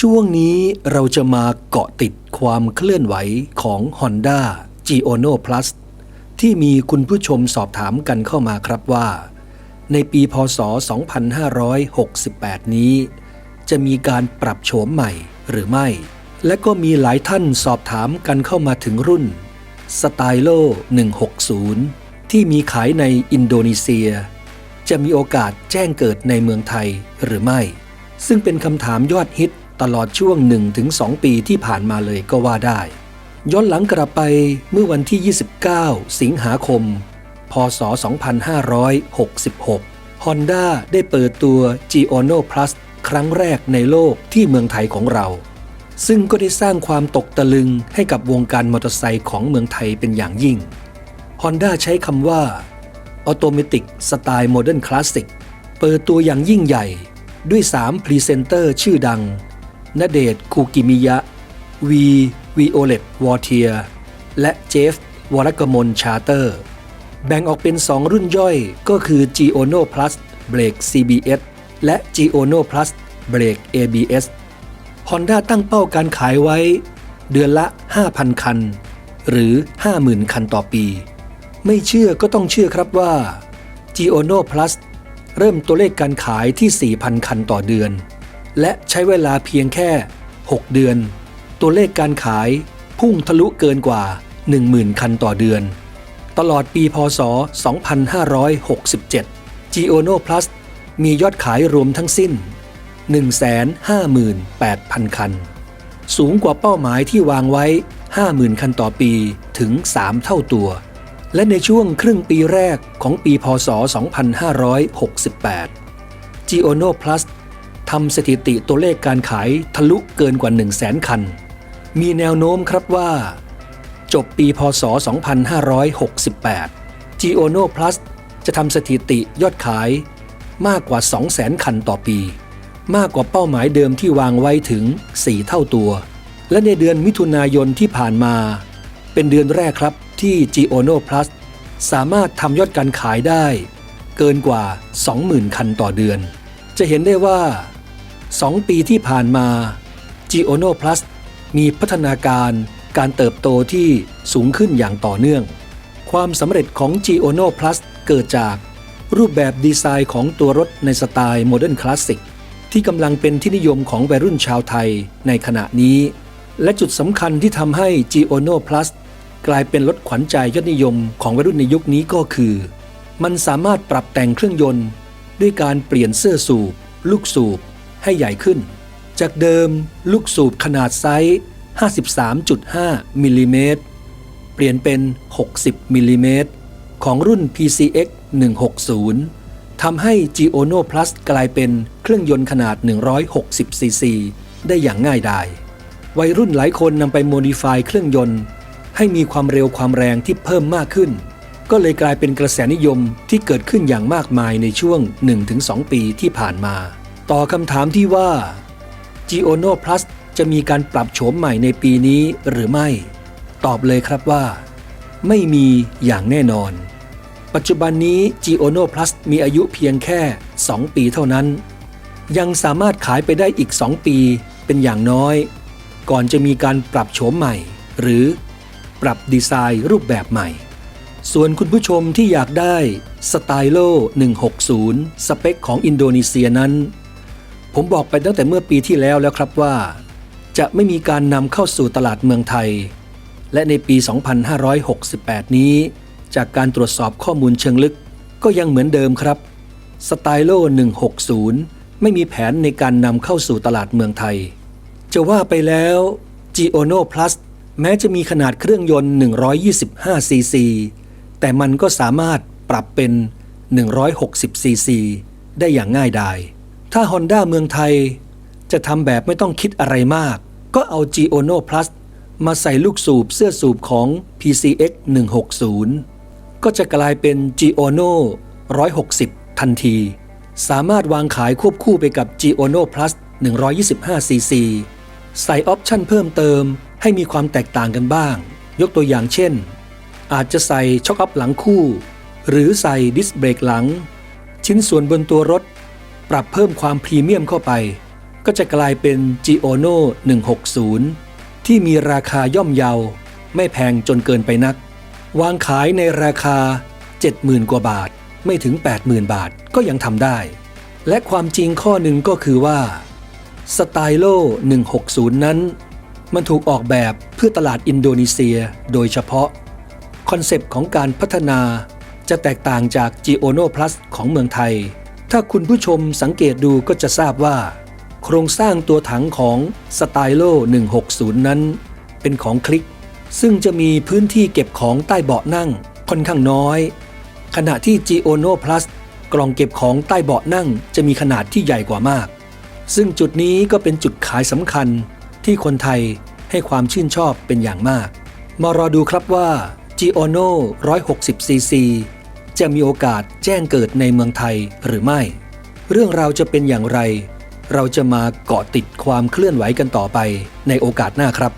ช่วงนี้เราจะมาเกาะติดความเคลื่อนไหวของ Honda g i o n o Plus ที่มีคุณผู้ชมสอบถามกันเข้ามาครับว่า ในปีพศ 2568 นี้ จะมีการปรับโฉมใหม่หรือไม่ และก็มีหลายท่านสอบถามกันเข้ามาถึงรุ่น s t y l o 160 ที่มีขายในอินโดนีเซีย จะมีโอกาสแจ้งเกิดในเมืองไทยหรือไม่ ซึ่งเป็นคำถามยอดฮิต ตลอดช่วง 1-2 ปีที่ผ่านมาเลยก็ว่าได้ ย้อนหลังกลับไปเมื่อวันที่ 29 สิงหาคม พศ 2566 Honda ได้เปิดตัว g i o n o Plus ครั้งแรกในโลกที่เมืองไทยของเรา ซึ่งก็ได้สร้างความตกตะลึงให้กับวงการมอเตอร์ไซค์ของเมืองไทยเป็นอย่างยิ่ง Honda ใช้คำว่า Automatic สไตล์ Modern Classic เปิดตัวอย่างยิ่งใหญ่ด้วย 3 พรีเซนเตอร์ชื่อดัง ณเดชคูกิมิยะ วีวีโอเลตวอเทีย และเจฟ วรกมลชาเตอร์ แบ่งออกเป็น 2 รุ่นย่อยก็คือ g i o n o Plus เบรก CBS และ g i o n o Plus เบรก ABS Honda ตั้งเป้าการขายไว้ เดือนละ 5,000 คัน หรือ 50,000 คันต่อปี ไม่เชื่อก็ต้องเชื่อครับว่า g i o n o Plus เริ่มตัวเลขการขายที่ 4,000 คันต่อเดือน และใช้เวลาเพียงแค่ 6 เดือน ตัวเลขการขายพุ่งทะลุเกินกว่า 10,000 คันต่อเดือน ตลอดปีพศ 2567 g i o n o Plus มียอดขายรวมทั้งสิ้น 158,000 คัน สูงกว่าเป้าหมายที่วางไว้ 50,000 คันต่อปีถึง 3 เท่าตัว และในช่วงครึ่งปีแรกของปีพศ 2568 g i o n o Plus ำสถิติตัวเลขการขายทะลุเกินกว่า 100,000คัน มีแนวโน้มครับว่า จบปีพศ 2568 g i o n o Plus จะทำสถิติยอดขายมากกว่า 200,000 คันต่อปี มากกว่าเป้าหมายเดิมที่วางไว้ถึง 4 เท่าตัว และในเดือนมิถุนายนที่ผ่านมา เป็นเดือนแรกครับที่ g i o n o Plus สามารถทำยอดการขายได้ เกินกว่า 20,000 คันต่อเดือน จะเห็นได้ว่า 2 ปีที่ผ่านมา g i o n o Plus มีพัฒนาการการเติบโตที่สูงขึ้นอย่างต่อเนื่อง ความสำเร็จของ g i o n o Plus เกิดจากรูปแบบดีไซน์ของตัวรถในสไตล์โมเดิร์นคลาสสิกที่กำลังเป็นที่นิยมของวัยรุ่นชาวไทยในขณะนี้ และจุดสำคัญที่ทำให้ g i o n o Plus กลายเป็นรถขวัญใจยอดนิยมของวัยรุ่นในยุคนี้ก็คือ มันสามารถปรับแต่งเครื่องยนต์ ด้วยการเปลี่ยนเสื้อสูบ ลูกสูบ ให้ใหญ่ขึ้น จากเดิมลูกสูบขนาดไซส์ 53.5 มิลลิเมตร เปลี่ยนเป็น 60 มิลลิเมตร ของรุ่น PCX 160ทำให้ g i o n o Plus กลายเป็นเครื่องยนต์ขนาด 160 ซีซี ได้อย่างง่ายดายวัยรุ่นหลายคนนำไปโมดิฟายเครื่องยนต์ ให้มีความเร็วความแรงที่เพิ่มมากขึ้น ก็เลยกลายเป็นกระแสนิยมที่เกิดขึ้นอย่างมากมายในช่วง 1-2 ปีที่ผ่านมา ต่อคำถามที่ว่า g i o n o Plus จะมีการปรับโฉมใหม่ในปีนี้หรือไม่ ตอบเลยครับว่า ไม่มีอย่างแน่นอน ปัจจุบันนี้ g i o n o Plus มีอายุเพียงแค่ 2 ปีเท่านั้น ยังสามารถขายไปได้อีก 2 ปีเป็นอย่างน้อย ก่อนจะมีการปรับโฉมใหม่ หรือปรับดีไซน์รูปแบบใหม่ ส่วนคุณผู้ชมที่อยากได้สไตโล160 สเปคของอินโดนีเซียนั้น ผมบอกไปตั้งแต่เมื่อปีที่แล้วแล้วครับว่า จะไม่มีการนำเข้าสู่ตลาดเมืองไทย และในปี 2568 นี้ จากการตรวจสอบข้อมูลเชิงลึกก็ยังเหมือนเดิมครับสไตโล160 ไม่มีแผนในการนำเข้าสู่ตลาดเมืองไทย จะว่าไปแล้ว g i o n o Plus แม้จะมีขนาดเครื่องยนต์ 125 ซีซี แต่มันก็สามารถปรับเป็น 160 ซีซี ได้อย่างง่ายดาย ถ้า Honda เมืองไทย จะทำแบบไม่ต้องคิดอะไรมาก ก็เอา g i o n o Plus มาใส่ลูกสูบเสื้อสูบของ PCX 160 ก็จะกลายเป็น g i o n o 160 ทันที สามารถวางขายควบคู่ไปกับ g i o n o Plus 125ซีซีใส่ออปชั่นเพิ่มเติมให้มีความแตกต่างกันบ้าง ยกตัวอย่างเช่น อาจจะใส่ช็อคอัพหลังคู่ หรือใส่ดิสเบรกหลัง ชิ้นส่วนบนตัวรถ รับเพิ่มความพรีเมียมเข้าไป ก็จะกลายเป็น g i o n o 160 ที่มีราคาย่อมเยา ไม่แพงจนเกินไปนัก วางขายในราคา 70,000 กว่าบาท ไม่ถึง 80,000 บาทก็ยังทำได้ และความจริงข้อหนึ่งก็คือว่าสไตโล160 นั้น มันถูกออกแบบเพื่อตลาดอินโดนีเซียโดยเฉพาะ คอนเซปต์ของการพัฒนาจะแตกต่างจาก g i o n o Plus ของเมืองไทย ถ้าคุณผู้ชมสังเกตดูก็จะทราบว่า โครงสร้างตัวถังของสไตโล160 นั้น เป็นของคลิก ซึ่งจะมีพื้นที่เก็บของใต้เบาะนั่งค่อนข้างน้อย ขณะที่ g i o n o Plus กล่องเก็บของใต้เบาะนั่งจะมีขนาดที่ใหญ่กว่ามาก ซึ่งจุดนี้ก็เป็นจุดขายสำคัญที่คนไทยให้ความชื่นชอบเป็นอย่างมาก มารอดูครับว่า g i o n o 160cc จะมีโอกาสแจ้งเกิดในเมืองไทยหรือไม่ เรื่องราวจะเป็นอย่างไร เราจะมาเกาะติดความเคลื่อนไหวกันต่อไปในโอกาสหน้าครับ